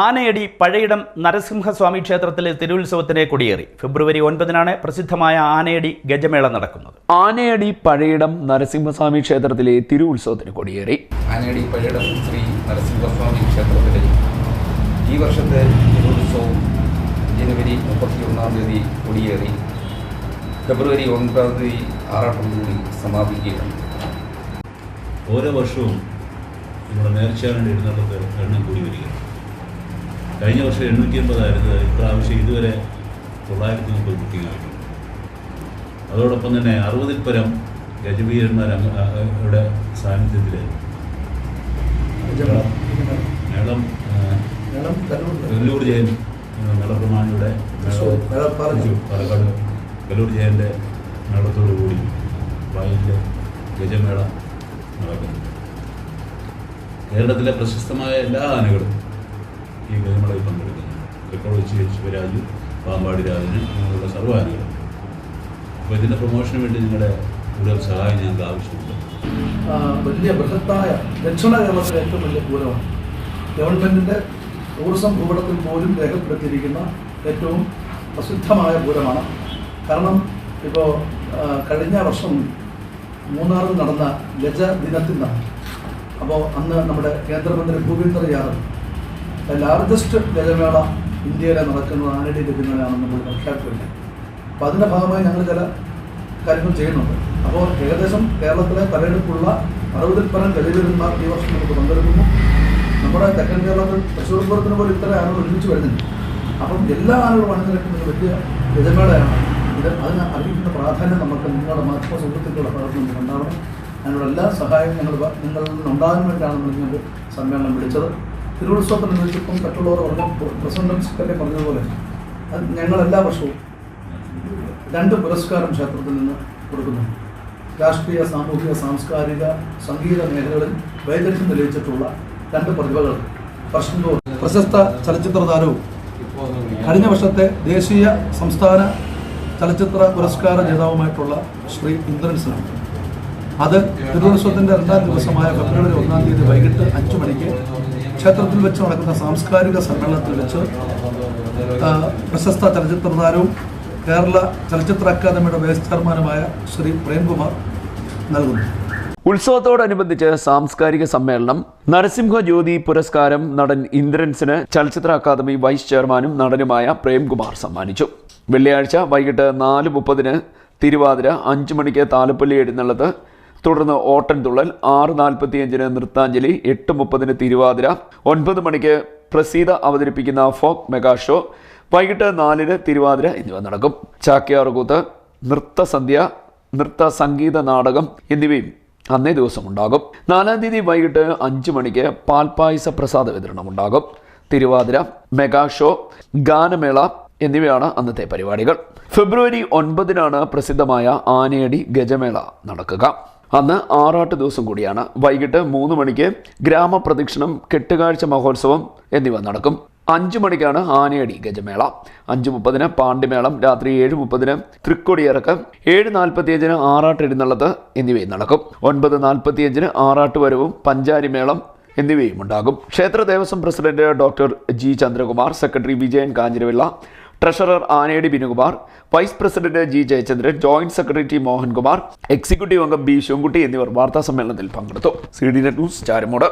ആനയടി പഴയിടം നരസിംഹസ്വാമി ക്ഷേത്രത്തിലെ തിരുവുത്സവത്തിന് കൊടിയേറി. ഫെബ്രുവരി ഒൻപതിനാണ് പ്രസിദ്ധമായ ആനയടി ഗജമേള നടക്കുന്നത്. ആനയടി പഴയിടം നരസിംഹസ്വാമി ക്ഷേത്രത്തിലെ തിരുവുത്സവത്തിന് കൊടിയേറി. ആനയടി പഴയിടം ശ്രീ നരസിംഹസ്വാമി ക്ഷേത്രത്തിലെ ഈ വർഷത്തെ തിരുവുത്സവം ജനുവരി മുപ്പത്തി ഒന്നാം തീയതി കൊടിയേറി. ഫെബ്രുവരി ഒൻപതാം തീയതി ആറാട്ടോടുകൂടി സമാപിക്കുകയാണ്. ഓരോ വർഷവും നമ്മുടെ നേർച്ചയാണ്ട് എഴുന്നള്ളത്ത് എണ്ണം കൂടി വരിക കഴിഞ്ഞ വർഷം എണ്ണൂറ്റി എൺപതായിരുന്നു ഇപ്രാവശ്യം ഇതുവരെ തൊള്ളായിരത്തി മുപ്പത് ബുക്കിംഗ് ആയിട്ടുണ്ട് അതോടൊപ്പം തന്നെ അറുപതിൽ പരം ഗജവീരന്മാരുടെ സാന്നിധ്യത്തിൽ മേളം. വെല്ലൂർ ജയൻ മേളപ്രമാണിയുടെ പാലക്കാട് വെല്ലൂർ ജയന്റെ മേളത്തോടു കൂടി വയലിലെ ഗജമേള നടക്കുന്നു. കേരളത്തിലെ പ്രശസ്തമായ എല്ലാ ആനകളും ഈ ഗജമേളയിൽ പങ്കെടുക്കുന്നു. തെക്കോളച്ചി ശിവരാജു പാമ്പാടി രാജന് അങ്ങനെയുള്ള സർവ ആനകളും അപ്പോൾ ഇതിന്റെ പ്രൊമോഷന് വേണ്ടി നിങ്ങളുടെ കൂടുതൽ സഹായം ഞങ്ങൾക്ക് ആവശ്യമുണ്ട്. വലിയ ബൃഹത്തായ ദക്ഷിണ കേരളത്തിലെ ഏറ്റവും വലിയ പൂരമാണ് ഗവൺമെന്റിന്റെ ടൂറിസം ഭൂപടത്തിൽ പോലും രേഖപ്പെടുത്തിയിരിക്കുന്ന ഏറ്റവും പ്രസിദ്ധമായ പൂരമാണ് കാരണം ഇപ്പോൾ കഴിഞ്ഞ വർഷം മൂന്നാറിൽ നടന്ന ഗജ ദിനത്തിൽ നിന്നാണ് അപ്പോൾ അന്ന് നമ്മുടെ കേന്ദ്രമന്ത്രി ഭൂപീന്ദർ യാദവ് ലാർജസ്റ്റ് ഗജമേള ഇന്ത്യയിലെ നടക്കുന്നത് ആനടി ഗജമേളയാണെന്ന് നമ്മൾ പ്രഖ്യാപിക്കുന്നത് അപ്പോൾ അതിന്റെ ഭാഗമായി ഞങ്ങൾ ചില കാര്യങ്ങൾ ചെയ്യുന്നുണ്ട്. അപ്പോൾ ഏകദേശം കേരളത്തിലെ തലയെടുപ്പുള്ള അറുപതിൽ പരം ഗജവീരന്മാർ ഈ വർഷം നമുക്ക് പങ്കെടുക്കുന്നു. നമ്മുടെ തെക്കൻ കേരളത്തിൽ തൃശ്ശൂർ പൂരത്തിന് പോലും ഇത്ര ആനകൾ ഒരുമിച്ച് വരുന്നുണ്ട് അപ്പം എല്ലാ ആനകളും അണിനിരക്കുന്ന ഒരു വലിയ ഗജമേളയാണ് ഇത് അതിന് അറിയിക്കുന്ന പ്രാധാന്യം നമുക്ക് നിങ്ങളുടെ മാധ്യമ സുഹൃത്തുക്കളുടെ ഭാഗത്ത് നിന്ന് ഉണ്ടാവണം. അതിനുള്ള എല്ലാ സഹായവും ഞങ്ങൾ നിങ്ങളിൽ നിന്നുണ്ടാകാൻ വേണ്ടിയാണ് നമ്മൾ സമ്മേളനം വിളിച്ചത്. തിരുവുത്സവത്തിനനുസരിച്ചിപ്പം മറ്റുള്ളവർ പറഞ്ഞ പ്രസിഡന്റ് സെക്രട്ടറി പറഞ്ഞതുപോലെ ഞങ്ങൾ എല്ലാ വർഷവും രണ്ട് പുരസ്കാരം ക്ഷേത്രത്തിൽ നിന്ന് കൊടുക്കുന്നു. രാഷ്ട്രീയ സാമൂഹിക സാംസ്കാരിക സംഗീത മേഖലകളിൽ വൈദഗ്ധ്യം തെളിയിച്ചിട്ടുള്ള രണ്ട് പ്രതിഭകൾ പ്രശ്നോ പ്രശസ്ത ചലച്ചിത്ര താരവും കഴിഞ്ഞ വർഷത്തെ ദേശീയ സംസ്ഥാന ചലച്ചിത്ര പുരസ്കാര ജേതാവുമായിട്ടുള്ള ശ്രീ ഇന്ദ്രൻസാണ് അത് തിരുവോത്സവത്തിന്റെ രണ്ടാം ദിവസമായ ഫെബ്രുവരി ഒന്നാം തീയതി വൈകിട്ട് അഞ്ചു മണിക്ക് ക്ഷേത്രത്തിൽ വെച്ച് നടക്കുന്ന സാംസ്കാരിക സമ്മേളനത്തിൽ വെച്ച് പ്രശസ്ത ചലച്ചിത്ര താരവും കേരള ചലച്ചിത്ര അക്കാദമിയുടെ വൈസ് ചെയർമാനുമായ ശ്രീ പ്രേംകുമാർ നൽകുന്നു. ഉത്സവത്തോടനുബന്ധിച്ച് സാംസ്കാരിക സമ്മേളനം നരസിംഹ ജ്യോതി പുരസ്കാരം നടൻ ഇന്ദ്രൻസിന് ചലച്ചിത്ര അക്കാദമി വൈസ് ചെയർമാനും നടനുമായ പ്രേംകുമാർ സമ്മാനിച്ചു. വെള്ളിയാഴ്ച വൈകിട്ട് നാല് മുപ്പതിന് തിരുവാതിര അഞ്ചു മണിക്ക് താലപ്പൊലി എഴുന്നള്ളത്ത് തുടർന്ന് ഓട്ടൻതുള്ളൽ ആറ് നാൽപ്പത്തിയഞ്ചിന് നൃത്താഞ്ജലി എട്ട് മുപ്പതിന് തിരുവാതിര ഒൻപത് മണിക്ക് പ്രസീത അവതരിപ്പിക്കുന്ന ഫോക്ക് മെഗാ ഷോ വൈകിട്ട് നാലിന് തിരുവാതിര എന്നിവ നടക്കും. ചാക്യാറുകൂത്ത് നൃത്തസന്ധ്യ നൃത്ത സംഗീത നാടകം എന്നിവയും അന്നേ ദിവസം ഉണ്ടാകും നാലാം തീയതി വൈകിട്ട് അഞ്ച് മണിക്ക് പാൽപായസ പ്രസാദ വിതരണം ഉണ്ടാകും. തിരുവാതിര മെഗാ ഷോ ഗാനമേള എന്നിവയാണ് അന്നത്തെ പരിപാടികൾ. ഫെബ്രുവരി ഒൻപതിനാണ് പ്രസിദ്ധമായ ആനയടി ഗജമേള നടക്കുക. അന്ന് ആറാട്ട് ദിവസം കൂടിയാണ് വൈകിട്ട് മൂന്ന് മണിക്ക് ഗ്രാമപ്രദക്ഷിണം കെട്ടുകാഴ്ച മഹോത്സവം എന്നിവ നടക്കും. അഞ്ചു മണിക്കാണ് ആനയടി ഗജമേള. അഞ്ചു മുപ്പതിന് പാണ്ഡിമേളം രാത്രി ഏഴ് മുപ്പതിന് തൃക്കൊടിയിറക്കം ഏഴ് നാൽപ്പത്തിയഞ്ചിന് ആറാട്ട് എഴുന്നള്ളത്ത് എന്നിവയും നടക്കും. ഒൻപത് നാൽപ്പത്തിയഞ്ചിന് ആറാട്ട് വരവും പഞ്ചാരിമേളം എന്നിവയും ഉണ്ടാകും. ക്ഷേത്ര Devaswom president doctor G Chandrakumar secretary Vijayan Kanjiravila treasurer Anedi Binukumar vice president G Jayachandran joint secretary T Mohankumar executive അംഗം ബി ശിവൻകുട്ടി എന്നിവർ വാർത്താ സമ്മേളനത്തിൽ പങ്കെടുത്തു. C D news Charamod.